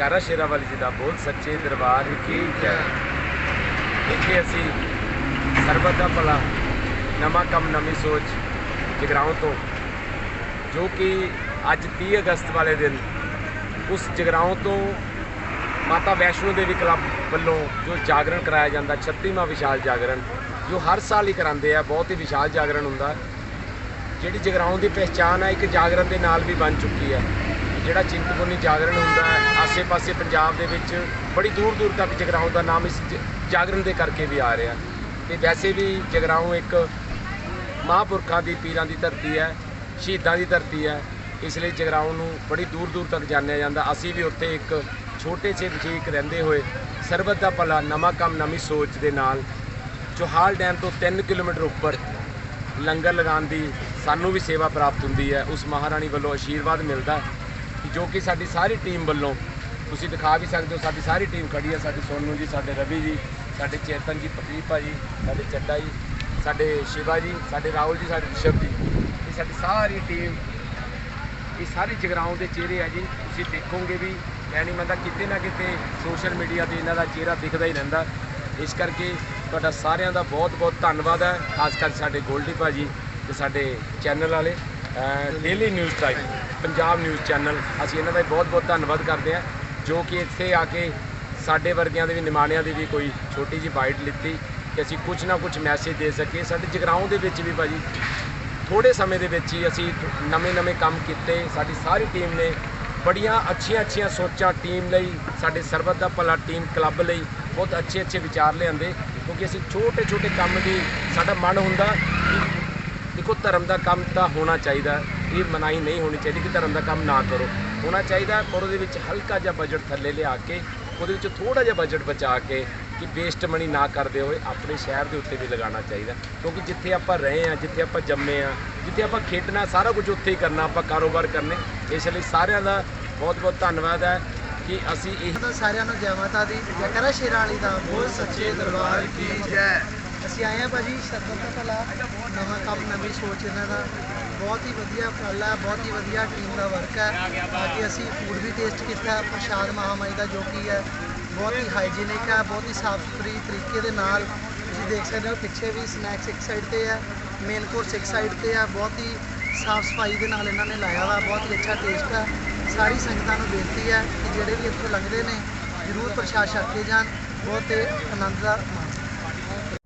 ਕਾਰਾ ਸ਼ੇਰਾਵਾਲੀ ਜੀ ਦਾ ਬਹੁਤ ਸੱਚੇ ਦਰਬਾਰ ਕੀ ਜੈ। ਇੱਥੇ ਅਸੀਂ ਸਰਬਤ ਦਾ ਭਲਾ, ਨਵਾਂ ਕੰਮ, ਨਵੀਂ ਸੋਚ ਜਗਰਾਉਂ ਤੋਂ, ਜੋ ਕਿ ਅੱਜ 30 ਅਗਸਤ ਵਾਲੇ ਦਿਨ, ਉਸ ਜਗਰਾਉਂ ਤੋਂ ਮਾਤਾ ਵੈਸ਼ਨੋ ਦੇਵੀ ਕਲੱਬ ਵੱਲੋਂ ਜੋ ਜਾਗਰਣ ਕਰਾਇਆ ਜਾਂਦਾ 36ਵਾਂ ਵਿਸ਼ਾਲ ਜਾਗਰਣ, ਜੋ ਹਰ ਸਾਲ ਹੀ ਕਰਾਉਂਦੇ ਆ, ਬਹੁਤ ਹੀ ਵਿਸ਼ਾਲ ਜਾਗਰਣ ਹੁੰਦਾ। ਜਿਹੜੀ ਜਗਰਾਉਂ ਦੀ ਪਹਿਚਾਣ ਹੈ ਇੱਕ ਜਾਗਰਣ ਦੇ ਨਾਲ ਵੀ ਬਣ ਚੁੱਕੀ ਹੈ ਜਿਹੜਾ ਚਿੰਤਪੁਰਨੀ ਜਾਗਰਣ ਹੁੰਦਾ ਆਸੇ-ਪਾਸੇ ਪੰਜਾਬ ਦੇ ਵਿੱਚ ਬੜੀ ਦੂਰ-ਦੂਰ ਤੱਕ ਜਗਰਾਉਂ ਦਾ ਨਾਮ ਇਸ ਜ- ਜਾਗਰਣ ਦੇ ਕਰਕੇ ਵੀ ਆ ਰਿਹਾ। ਤੇ ਵੈਸੇ ਵੀ ਜਗਰਾਉਂ ਇੱਕ ਮਹਾਂਪੁਰਖਾਂ ਦੀ ਪੀਰਾਂ ਦੀ ਧਰਤੀ ਹੈ, ਸ਼ਹੀਦਾਂ ਦੀ ਧਰਤੀ ਹੈ। ਇਸ ਲਈ ਜਗਰਾਉਂ ਨੂੰ ਬੜੀ ਦੂਰ-ਦੂਰ ਤੱਕ ਜਾਣਿਆ ਜਾਂਦਾ। ਅਸੀਂ ਵੀ ਉੱਥੇ ਇੱਕ ਛੋਟੇ ਜਿਹੇ ਵਜੀਕ ਰਹਿੰਦੇ ਹੋਏ ਸਰਬੱਤ ਦਾ ਭਲਾ ਨਵਾਂ ਕੰਮ, ਨਵੀਂ ਸੋਚ ਦੇ ਨਾਲ ਚੋਹਾਲ ਡੈਮ ਤੋਂ 3 ਕਿਲੋਮੀਟਰ ਉੱਪਰ ਲੰਗਰ ਲਗਾਉਣ ਦੀ ਸਾਨੂੰ ਵੀ ਸੇਵਾ ਪ੍ਰਾਪਤ ਹੁੰਦੀ ਹੈ। ਉਸ ਮਹਾਰਾਣੀ ਵੱਲੋਂ ਆਸ਼ੀਰਵਾਦ ਮਿਲਦਾ ਜੋ ਕਿ ਸਾਡੀ ਸਾਰੀ ਟੀਮ ਵੱਲੋਂ ਤੁਸੀਂ ਦਿਖਾ ਵੀ ਸਕਦੇ ਹੋ, ਸਾਡੀ ਸਾਰੀ ਟੀਮ ਖੜੀ ਹੈ, ਸਾਡੇ ਸੋਨੂ ਜੀ, ਸਾਡੇ ਰਵੀ ਜੀ, ਸਾਡੇ ਚੇਤਨ ਜੀ, ਪ੍ਰਦੀਪ ਭਾਜੀ, ਸਾਡੇ ਚੱਡਾ ਜੀ, ਸਾਡੇ ਸ਼ਿਵਾ ਜੀ, ਸਾਡੇ ਰਾਹੁਲ ਜੀ, ਸਾਡੇ ਰਿਸ਼ਭ ਜੀ। ਇਹ ਸਾਡੀ ਸਾਰੀ ਟੀਮ, ਇਹ ਸਾਰੇ ਜਗਰਾਉਂ ਦੇ ਚਿਹਰੇ ਆ ਜੀ। ਤੁਸੀਂ ਦੇਖੋਗੇ ਵੀ, ਮੈਂ ਨਹੀਂ ਮੰਨਦਾ ਕਿਤੇ ਨਾ ਕਿਤੇ ਸੋਸ਼ਲ ਮੀਡੀਆ ਤੇ ਇਹਨਾਂ ਦਾ ਚਿਹਰਾ ਦਿਖਦਾ ਹੀ ਰਹਿੰਦਾ। ਇਸ ਕਰਕੇ ਤੁਹਾਡਾ ਸਾਰਿਆਂ ਦਾ ਬਹੁਤ ਬਹੁਤ ਧੰਨਵਾਦ ਹੈ, ਖਾਸ ਕਰ ਸਾਡੇ ਗੋਲਡੀ ਭਾਜੀ ਤੇ ਸਾਡੇ ਚੈਨਲ ਵਾਲੇ। Daily news time Punjab news channel ਅਸੀਂ ਇਹਨਾਂ ਦਾ ਬਹੁਤ ਬਹੁਤ ਧੰਨਵਾਦ ਕਰਦੇ ਹਾਂ, ਜੋ ਕਿ ਇੱਥੇ ਆ ਕੇ ਸਾਡੇ ਵਰਗਿਆਂ ਦੇ ਵੀ, ਨਿਮਾਣਿਆਂ ਦੀ ਵੀ ਕੋਈ ਛੋਟੀ ਜਿਹੀ ਬਾਈਟ ਲਿੱਤੀ ਕਿ ਅਸੀਂ ਕੁਝ ਨਾ ਕੁਝ ਮੈਸੇਜ ਦੇ ਸਕੀਏ। ਸਾਡੇ ਜਗਰਾਉਂ ਦੇ ਵਿੱਚ ਵੀ ਭਾਜੀ ਥੋੜੇ ਸਮੇਂ ਦੇ ਵਿੱਚ ਹੀ ਅਸੀਂ ਨਵੇਂ-ਨਵੇਂ ਕੰਮ ਕੀਤੇ। ਸਾਡੀ ਸਾਰੀ ਟੀਮ ਨੇ ਬੜੀਆਂ ਅੱਛੀਆਂ-ਅੱਛੀਆਂ ਸੋਚਾਂ ਟੀਮ ਲਈ, ਸਾਡੇ ਸਰਬੱਤ ਦਾ ਭਲਾ ਟੀਮ ਕਲੱਬ ਲਈ ਬਹੁਤ ਅੱਛੇ-ਅੱਛੇ ਵਿਚਾਰ ਲਿਆਂਦੇ। ਕਿਉਂਕਿ ਅਸੀਂ ਛੋਟੇ-ਛੋਟੇ ਕੰਮ ਦੀ ਸਾਡਾ ਮਨ ਹੁੰਦਾ ਕਿ ਦੇਖੋ, ਧਰਮ ਦਾ ਕੰਮ ਤਾਂ ਹੋਣਾ ਚਾਹੀਦਾ ਹੈ। ਇਹ ਮਨਾਹੀ ਨਹੀਂ ਹੋਣੀ ਚਾਹੀਦੀ ਕਿ ਧਰਮ ਦਾ ਕੰਮ ਨਾ ਕਰੋ। ਹੋਣਾ ਚਾਹੀਦਾ ਪਰ ਉਹਦੇ ਵਿੱਚ ਹਲਕਾ ਜਿਹਾ ਬਜਟ ਥੱਲੇ ਲਿਆ ਕੇ, ਉਹਦੇ ਵਿੱਚ ਥੋੜਾ ਜਿਹਾ ਬਜਟ ਬਚਾ ਕੇ ਕਿ ਵੇਸਟ ਮਨੀ ਨਾ ਕਰਦੇ ਹੋਏ ਆਪਣੇ ਸ਼ਹਿਰ ਦੇ ਉੱਤੇ ਵੀ ਲਗਾਉਣਾ ਚਾਹੀਦਾ ਕਿਉਂਕਿ ਜਿੱਥੇ ਆਪਾਂ ਰਹੇ ਆ ਜਿੱਥੇ ਆਪਾਂ ਜੰਮੇ ਆ ਜਿੱਥੇ ਆਪਾਂ ਖੇਡਣਾ, ਸਾਰਾ ਕੁਝ ਉੱਥੇ ਹੀ ਕਰਨਾ, ਆਪਾਂ ਕਾਰੋਬਾਰ ਕਰਨੇ, ਇਸ ਲਈ ਸਾਰਿਆਂ ਦਾ ਬਹੁਤ ਬਹੁਤ ਧੰਨਵਾਦ ਹੈ ਕਿ ਅਸੀਂ ਇਹ ਸਾਰਿਆਂ ਨੂੰ ਜੈ ਮਾਤਾ ਦੀ ਜੈਕਰਾ ਸ਼ੇਰਾਂ ਵਾਲੀ ਦਾ ਬਹੁਤ ਸੱਚੇ ਦਰਬਾਰ ਕੀ ਜੈ। ਅਸੀਂ ਆਏ ਆ ਭਾਜੀ ਸਰਬਤ ਦਾ ਭਲਾ ਨਵਾਂ ਕੰਮ ਨਵੀਂ ਸੋਚ ਇਹਨਾਂ ਦਾ। ਬਹੁਤ ਹੀ ਵਧੀਆ ਉਪਰਾਲਾ ਹੈ ਬਹੁਤ ਹੀ ਵਧੀਆ ਟੀਮ ਦਾ ਵਰਕ ਹੈ। ਬਾਕੀ ਅਸੀਂ ਫੂਡ ਵੀ ਟੇਸਟ ਕੀਤਾ ਹੈ, ਪ੍ਰਸ਼ਾਦ ਮਹਾਮਾਈ ਦਾ ਜੋ ਕਿ ਹੈ ਬਹੁਤ ਹੀ ਹਾਈਜੀਨਿਕ ਹੈ ਬਹੁਤ ਹੀ ਸਾਫ਼ ਸੁਥਰੀ ਤਰੀਕੇ ਦੇ ਨਾਲ। ਤੁਸੀਂ ਦੇਖ ਸਕਦੇ ਹੋ ਪਿੱਛੇ ਵੀ ਸਨੈਕਸ ਇੱਕ ਸਾਈਡ ਤੇ ਹੈ ਮੇਨ ਕੋਰਸ ਇੱਕ ਸਾਈਡ ਤੇ ਹੈ। ਬਹੁਤ ਹੀ ਸਾਫ਼ ਸਫ਼ਾਈ ਦੇ ਨਾਲ ਇਹਨਾਂ ਨੇ ਲਾਇਆ ਵਾ ਬਹੁਤ ਹੀ ਅੱਛਾ ਟੇਸਟ ਹੈ। ਸਾਰੀ ਸੰਗਤਾਂ ਨੂੰ ਬੇਨਤੀ ਹੈ ਕਿ ਜਿਹੜੇ ਵੀ ਇੱਥੋਂ ਲੰਘਦੇ ਨੇ ਜ਼ਰੂਰ ਪ੍ਰਸ਼ਾਦ ਛਕ ਕੇ ਜਾਣ। ਬਹੁਤ ਹੀ ਆਨੰਦ ਦਾ ਮਾਣ